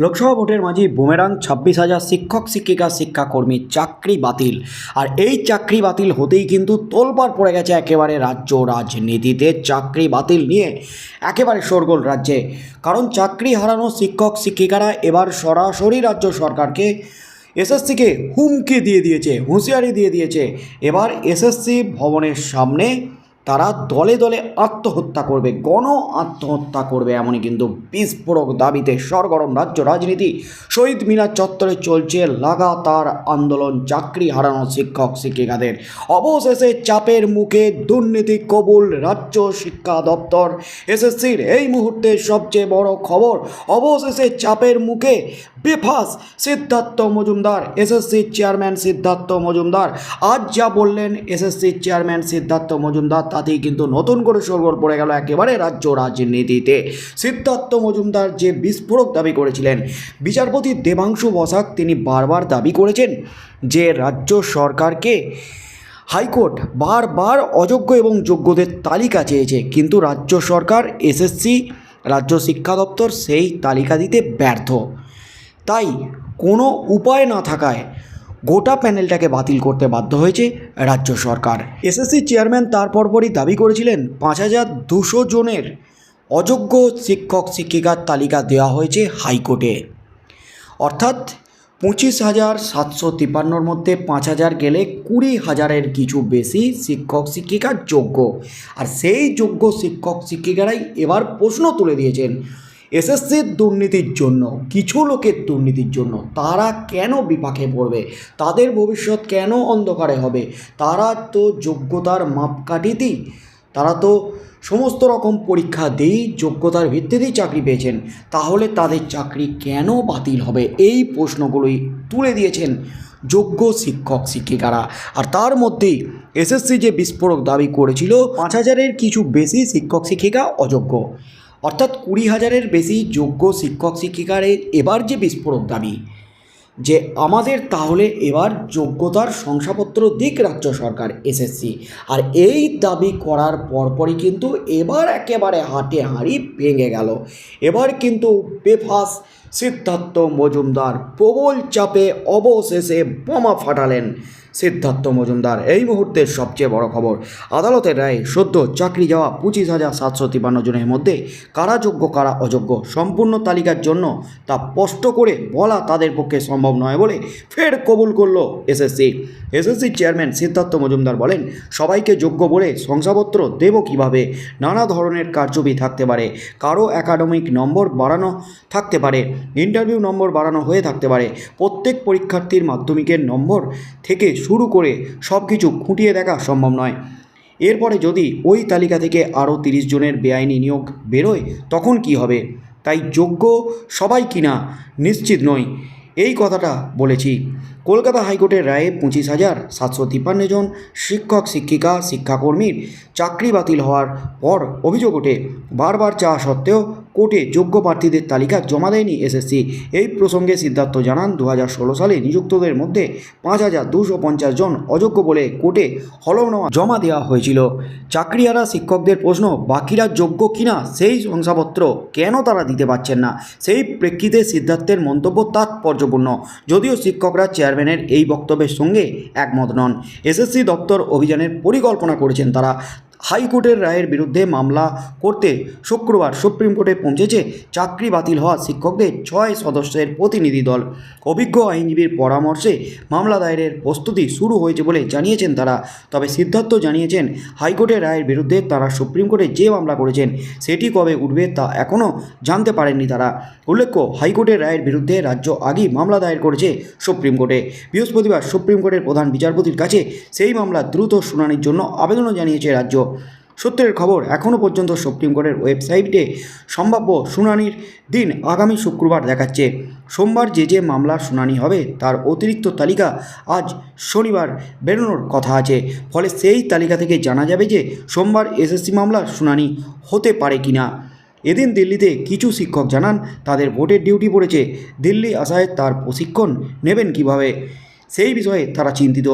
লোকসভা ভোটের মাঝে বুমেরাং ছাব্বিশ হাজার শিক্ষক, শিক্ষিকা, শিক্ষাকর্মী চাকরি বাতিল। আর এই চাকরি বাতিল হতেই কিন্তু তোলপাড় পড়ে গেছে একেবারে রাজ্য রাজনীতিতে। চাকরি বাতিল নিয়ে একেবারে শোরগোল রাজ্যে। কারণ চাকরি হারানো শিক্ষক, শিক্ষিকারা এবার সরাসরি রাজ্য সরকারকে এসএসসিকে হুমকি দিয়ে দিয়েছে, হুঁশিয়ারি দিয়ে দিয়েছে। এবার এসএসসি ভবনের সামনে তারা দলে দলে আত্মহত্যা করবে, গণ আত্মহত্যা করবে এমনই কিন্তু বিস্ফোরক দাবিতে সরগরম রাজ্য রাজনীতি। শহীদ মিনার চত্বরে চলছে লাগাতার আন্দোলন, চাকরি হারানো শিক্ষক, শিক্ষিকাদের। অবশেষে চাপের মুখে দুর্নীতি কবুল রাজ্য শিক্ষা দপ্তর। এসএসসির এই মুহূর্তে সবচেয়ে বড় খবর, অবশেষে চাপের মুখে বেফাস সিদ্ধার্থ মজুমদার এসএসসির চেয়ারম্যান সিদ্ধার্থ মজুমদার। আজ যা বললেন এসএসসির চেয়ারম্যান সিদ্ধার্থ মজুমদার, তাতেই কিন্তু নতুন করে সরগোল পড়ে গেল একেবারে রাজ্য রাজনীতিতে। সিদ্ধার্থ মজুমদার যে বিস্ফোরক দাবি করেছিলেন, বিচারপতি দেবাংশু বসাক তিনি বারবার দাবি করেছেন যে রাজ্য সরকারকে হাইকোর্ট বারবার অযোগ্য এবং যোগ্যদের তালিকা চেয়েছে, কিন্তু রাজ্য সরকার, এসএসসি, রাজ্য শিক্ষা দপ্তর সেই তালিকা দিতে ব্যর্থ। তাই কোনো উপায় না থাকায় গোটা প্যানেলটাকে বাতিল করতে বাধ্য হয়েছে রাজ্য সরকার। এসএসসি চেয়ারম্যান তার পরপরই দাবি করেছিলেন, পাঁচ হাজার দুশো জনের অযোগ্য শিক্ষক, শিক্ষিকার তালিকা দেওয়া হয়েছে হাইকোর্টে। অর্থাৎ পঁচিশ হাজার সাতশো তিপ্পান্নর মধ্যে পাঁচ হাজার গেলে কুড়ি হাজারের কিছু বেশি শিক্ষক শিক্ষিকা যোগ্য। আর সেই যোগ্য শিক্ষক, শিক্ষিকারাই এবার প্রশ্ন তুলে দিয়েছেন এসএসসির দুর্নীতির জন্য, কিছু লোকের দুর্নীতির জন্য তারা কেন বিপাকে পড়বে? তাদের ভবিষ্যৎ কেন অন্ধকারে হবে? তারা তো যোগ্যতার মাপকাঠিতেই, তারা তো সমস্ত রকম পরীক্ষা দিয়েই যোগ্যতার ভিত্তিতেই চাকরি পেয়েছেন। তাহলে তাদের চাকরি কেন বাতিল হবে? এই প্রশ্নগুলোই তুলে দিয়েছেন যোগ্য শিক্ষক শিক্ষিকারা। আর তার মধ্যেই এসএসসি যে বিস্ফোরক দাবি করেছিল, পাঁচ হাজারের কিছু বেশি শিক্ষক শিক্ষিকা অযোগ্য। অর্থাৎ কুড়ি হাজারের বেশি যোগ্য শিক্ষক শিক্ষিকার এবার যে বিস্ফোরক দাবি, যে আমাদের তাহলে এবার যোগ্যতার শংসাপত্র দিক রাজ্য সরকার, এসএসসি। আর এই দাবি করার পরপরই কিন্তু এবার একেবারে হাটে হাঁড়ি ভেঙে গেল। এবার কিন্তু বেফাস সিদ্ধার্থ মজুমদার প্রবল চাপে অবশেষে বোমা ফাটালেন। সিদ্ধার্থ মজুমদার। এই মুহূর্তের সবচেয়ে বড় খবর, আদালতের রায়ে সদ্য চাকরি যাওয়া পঁচিশ হাজার সাতশো তিপান্ন জনের মধ্যে কারা যোগ্য, কারা অযোগ্য সম্পূর্ণ তালিকার জন্য তা স্পষ্ট করে বলা তাদের পক্ষে সম্ভব নয় বলে ফের কবুল করল এসএসসি এসএসসির চেয়ারম্যান সিদ্ধার্থ মজুমদার বলেন, সবাইকে যোগ্য বলে শংসাপত্র দেব কীভাবে? নানা ধরনের কারচুপি থাকতে পারে, কারও একাডেমিক নম্বর বাড়ানো থাকতে পারে, ইন্টারভিউ নম্বর বাড়ানো হয়ে থাকতে পারে, প্রত্যেক পরীক্ষার্থীর মাধ্যমিকের নম্বর থেকে শুরু করে সব কিছু খুঁটিয়ে দেখা সম্ভব নয়। এরপরে যদি ওই তালিকা থেকে আরও তিরিশ জনের বেআইনি নিয়োগ বেরোয়, তখন কি হবে? তাই যোগ্য সবাই কিনা নিশ্চিত নই, এই কথাটা বলেছি। কলকাতা হাইকোর্টের রায়ে পঁচিশ হাজার সাতশো তিপ্পান্ন জন শিক্ষক, শিক্ষিকা, শিক্ষাকর্মীর চাকরি বাতিল হওয়ার পর অভিযোগ ওঠে, বারবার চাওয়া সত্ত্বেও কোর্টে যোগ্য প্রার্থীদের তালিকা জমা দেয়নি এসএসসি। এই প্রসঙ্গে সিদ্ধার্থ জানান দু হাজার ষোলো সালে নিযুক্তদের মধ্যে পাঁচ হাজার দুশো পঞ্চাশ জন অযোগ্য বলে কোর্টে হলফনামা জমা দেওয়া হয়েছিল। চাকরিয়ারা শিক্ষকদের প্রশ্ন, বাকিরা যোগ্য কিনা সেই শংসাপত্র কেন তারা দিতে পারছেন না? সেই প্রেক্ষিতে সিদ্ধার্থের মন্তব্য তাৎপর্যপূর্ণ। যদিও শিক্ষকরা চেয়ারম্যানের এই বক্তব্যের সঙ্গে একমত নন। এসএসসি দপ্তর অভিযানের পরিকল্পনা করেছেন তারা। হাইকোর্টের রায়ের বিরুদ্ধে মামলা করতে শুক্রবার সুপ্রিম কোর্টে পৌঁছেছে চাকরি বাতিল হওয়া শিক্ষকদের ছয় সদস্যের প্রতিনিধি দল। অভিজ্ঞ আইনজীবীর পরামর্শে মামলা দায়েরের প্রস্তুতি শুরু হয়েছে বলে জানিয়েছেন তারা। তবে সিদ্ধার্থ জানিয়েছেন, হাইকোর্টের রায়ের বিরুদ্ধে তারা সুপ্রিম কোর্টে যে মামলা করেছেন, সেটি কবে উঠবে তা এখনও জানতে পারেননি তারা। উল্লেখ্য, হাইকোর্টের রায়ের বিরুদ্ধে রাজ্য আগেই মামলা দায়ের করেছে সুপ্রিম কোর্টে। বৃহস্পতিবার সুপ্রিম কোর্টের প্রধান বিচারপতির কাছে সেই মামলা দ্রুত শুনানির জন্য আবেদনও জানিয়েছে রাজ্য। সূত্রের খবর এখনও পর্যন্ত সুপ্রিম কোর্টের ওয়েবসাইটে সম্ভাব্য শুনানির দিন আগামী শুক্রবার দেখাচ্ছে। সোমবার যে যে মামলার শুনানি হবে, তার অতিরিক্ত তালিকা আজ শনিবার বেরোনোর কথা আছে। ফলে সেই তালিকা থেকে জানা যাবে যে সোমবার এসএসসি মামলার শুনানি হতে পারে কি না এদিন দিল্লিতে কিছু শিক্ষক জানান, তাদের ভোটের ডিউটি পড়েছে। দিল্লি আসায় তার প্রশিক্ষণ নেবেন কীভাবে? সেই বিষয়ে তারা চিন্তিত।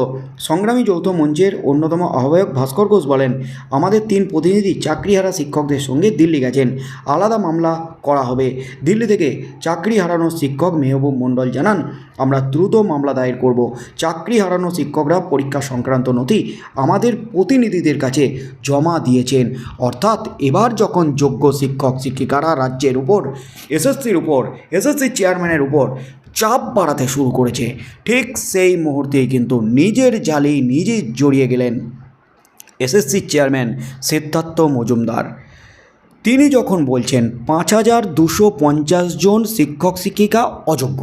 সংগ্রামী যৌথ মঞ্চের অন্যতম আহ্বায়ক ভাস্কর ঘোষ বলেন, আমাদের তিন প্রতিনিধি চাকরিহারা শিক্ষকদের সঙ্গে দিল্লি গেছেন। আলাদা মামলা করা হবে। দিল্লি থেকে চাকরি হারানো শিক্ষক মেহবুব মণ্ডল জানান, আমরা দ্রুত মামলা দায়ের করব। চাকরি হারানো শিক্ষকরা পরীক্ষা সংক্রান্ত নথি আমাদের প্রতিনিধিদের কাছে জমা দিয়েছেন। অর্থাৎ এবার যখন যোগ্য শিক্ষক শিক্ষিকারা রাজ্যের উপর, এসএসসির উপর, এসএসসি চেয়ারম্যানের উপর চাপ বাড়াতে শুরু করেছে। ঠিক সেই মুহূর্তেই কিন্তু নিজের জালেই নিজেই জড়িয়ে গেলেন এসএসসি চেয়ারম্যান সিদ্ধার্থ মজুমদার। তিনি যখন বলছেন, পাঁচ হাজার দুশো জন শিক্ষক শিক্ষিকা অযোগ্য,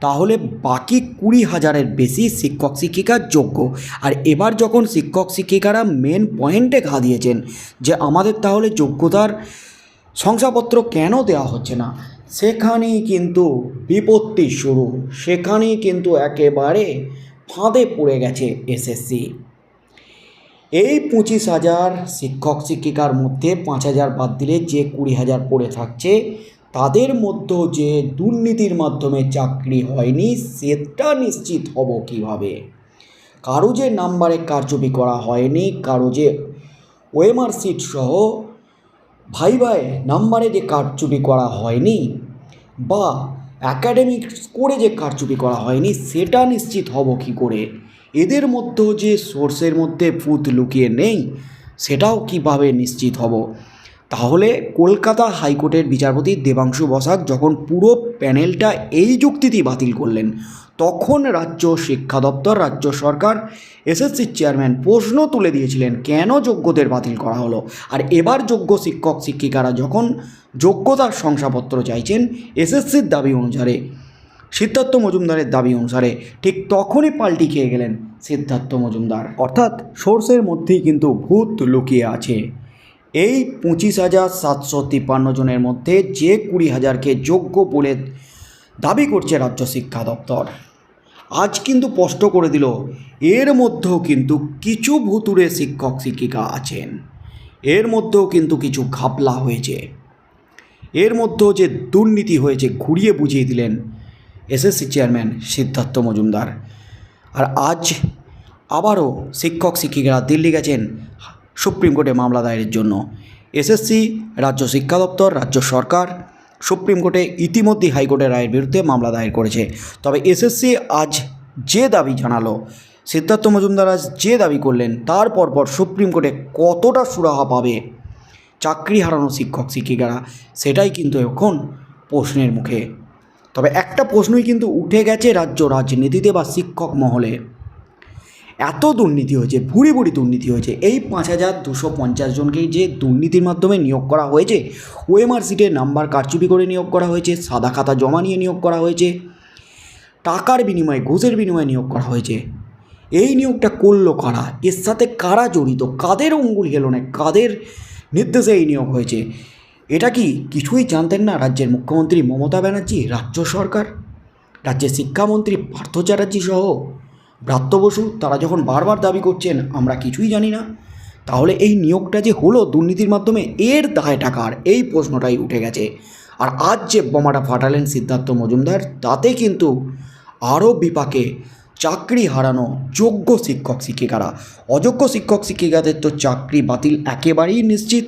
তাহলে বাকি কুড়ি হাজারের বেশি শিক্ষক শিক্ষিকা যোগ্য। আর এবার যখন শিক্ষক শিক্ষিকারা মেন পয়েন্টে ঘা দিয়েছেন যে আমাদের তাহলে যোগ্যতার শংসাপত্র কেন দেওয়া হচ্ছে না? সেখানেই কিন্তু বিপত্তি শুরু। সেখানেই কিন্তু একেবারে ফাঁদে পড়ে গেছে এসএসসি এই পঁচিশ হাজার শিক্ষক শিক্ষিকার মধ্যে পাঁচ হাজার বাদ দিলে যে কুড়ি হাজার পড়ে থাকছে, তাদের মধ্যেও যে দুর্নীতির মাধ্যমে চাকরি হয়নি, সেটা নিশ্চিত হব কীভাবে? কারও যে নাম্বারে কারচুপি করা হয়নি, কারও যে ওয়েমার সিট সহ ভাই ভাই নাম্বারে যে কারচুপি করা হয়নি বা অ্যাকাডেমিক স্কোরে যে কারচুপি করা হয়নি, সেটা নিশ্চিত হব কি করে? এদের মধ্যেও যে সোর্সের মধ্যে ফুত লুকিয়ে নেই, সেটাও কীভাবে নিশ্চিত হব? তাহলে কলকাতা হাইকোর্টের বিচারপতি দেবাংশু বসাক যখন পুরো প্যানেলটা এই যুক্তিতেই বাতিল করলেন তখন রাজ্য শিক্ষা দপ্তর, রাজ্য সরকার এসএসসির চেয়ারম্যান প্রশ্ন তুলে দিয়েছিলেন, কেন যোগ্যদের বাতিল করা হলো? আর এবার যোগ্য শিক্ষক, শিক্ষিকারা যখন যোগ্যতার শংসাপত্র চাইছেন এসএসসির দাবি অনুসারে, সিদ্ধার্থ মজুমদারের দাবি অনুসারে, ঠিক তখনই পাল্টি খেয়ে গেলেন সিদ্ধার্থ মজুমদার। অর্থাৎ সোর্সের মধ্যেই কিন্তু ভূত লুকিয়ে আছে। এই পঁচিশ হাজার সাতশো তিপ্পান্ন জনের মধ্যে যে কুড়ি হাজারকে যোগ্য বলে দাবি করছে রাজ্য শিক্ষা দপ্তর। আজ কিন্তু স্পষ্ট করে দিল, এর মধ্যেও কিন্তু কিছু ভুতুরে শিক্ষক শিক্ষিকা আছেন। এর মধ্যেও কিন্তু কিছু ঘাপলা হয়েছে। এর মধ্যেও যে দুর্নীতি হয়েছে ঘুরিয়ে বুঝিয়ে দিলেন এসএসসি চেয়ারম্যান সিদ্ধার্থ মজুমদার। আর আজ আবারও শিক্ষক শিক্ষিকারা দিল্লি গেছেন সুপ্রিম কোর্টে মামলা দায়েরের জন্য। এসএসসি, রাজ্য শিক্ষা দপ্তর, রাজ্য সরকার সুপ্রিম কোর্টে ইতিমধ্যে হাইকোর্টের রায়ের বিরুদ্ধে মামলা দায়ের করেছে। তবে এসএসসি আজ যে দাবি জানালো, সিদ্ধার্থ মজুমদার আজ যে দাবি করলেন, তার পরপর সুপ্রিম কোর্টে কতটা সুরাহা পাবে চাকরি হারানো শিক্ষক, শিক্ষিকারা, সেটাই কিন্তু এখন প্রশ্নের মুখে। তবে একটা প্রশ্নই কিন্তু উঠে গেছে রাজ্য রাজনীতিতে বা শিক্ষক মহলে। এত দুর্নীতি হয়েছে ভুড়ি ভুড়ি দুর্নীতি হয়েছে। এই পাঁচ হাজার দুশো পঞ্চাশ জনকেই যে দুর্নীতির মাধ্যমে নিয়োগ করা হয়েছে, ওএমআর সিটের নাম্বার কারচুপি করে নিয়োগ করা হয়েছে, সাদা খাতা জমা নিয়ে নিয়োগ করা হয়েছে, টাকার বিনিময়ে, ঘুষের বিনিময়ে নিয়োগ করা হয়েছে। এই নিয়োগটা করল কারা? এর সাথে কারা জড়িত? কাদের অঙ্গুল হেলনে কাদের নির্দেশে এই নিয়োগ হয়েছে? এটা কি কিছুই জানতেন না রাজ্যের মুখ্যমন্ত্রী মমতা ব্যানার্জি, রাজ্য সরকার, রাজ্যের শিক্ষামন্ত্রী পার্থ চ্যাটার্জি সহ ব্রাত্য বসু তারা যখন বারবার দাবি করছেন, আমরা কিছুই জানি না। তাহলে এই নিয়োগটা যে হলো দুর্নীতির মাধ্যমে, এর দায় টাকার এই প্রশ্নটাই উঠে গেছে। আর আজ যে বোমাটা ফাটালেন সিদ্ধার্থ মজুমদার, তাতে কিন্তু আরও বিপাকে চাকরি হারানো যোগ্য শিক্ষক শিক্ষিকারা। অযোগ্য শিক্ষক শিক্ষিকাদের তো চাকরি বাতিল একেবারেই নিশ্চিত।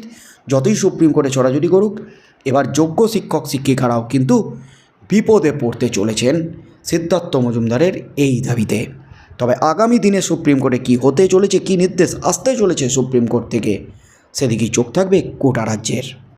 যতই সুপ্রিম কোর্টে ছড়াছড়ি করুক, এবার যোগ্য শিক্ষক শিক্ষিকারাও কিন্তু বিপদে পড়তে চলেছেন সিদ্ধার্থ মজুমদারের এই দাবিতে। তবে আগামী দিনে সুপ্রিম কোর্টে কি হতে চলেছে, কি নির্দেশ আসতে চলেছে সুপ্রিম কোর্ট থেকে, সেদিকেই চোখ থাকবে গোটা রাজ্যের।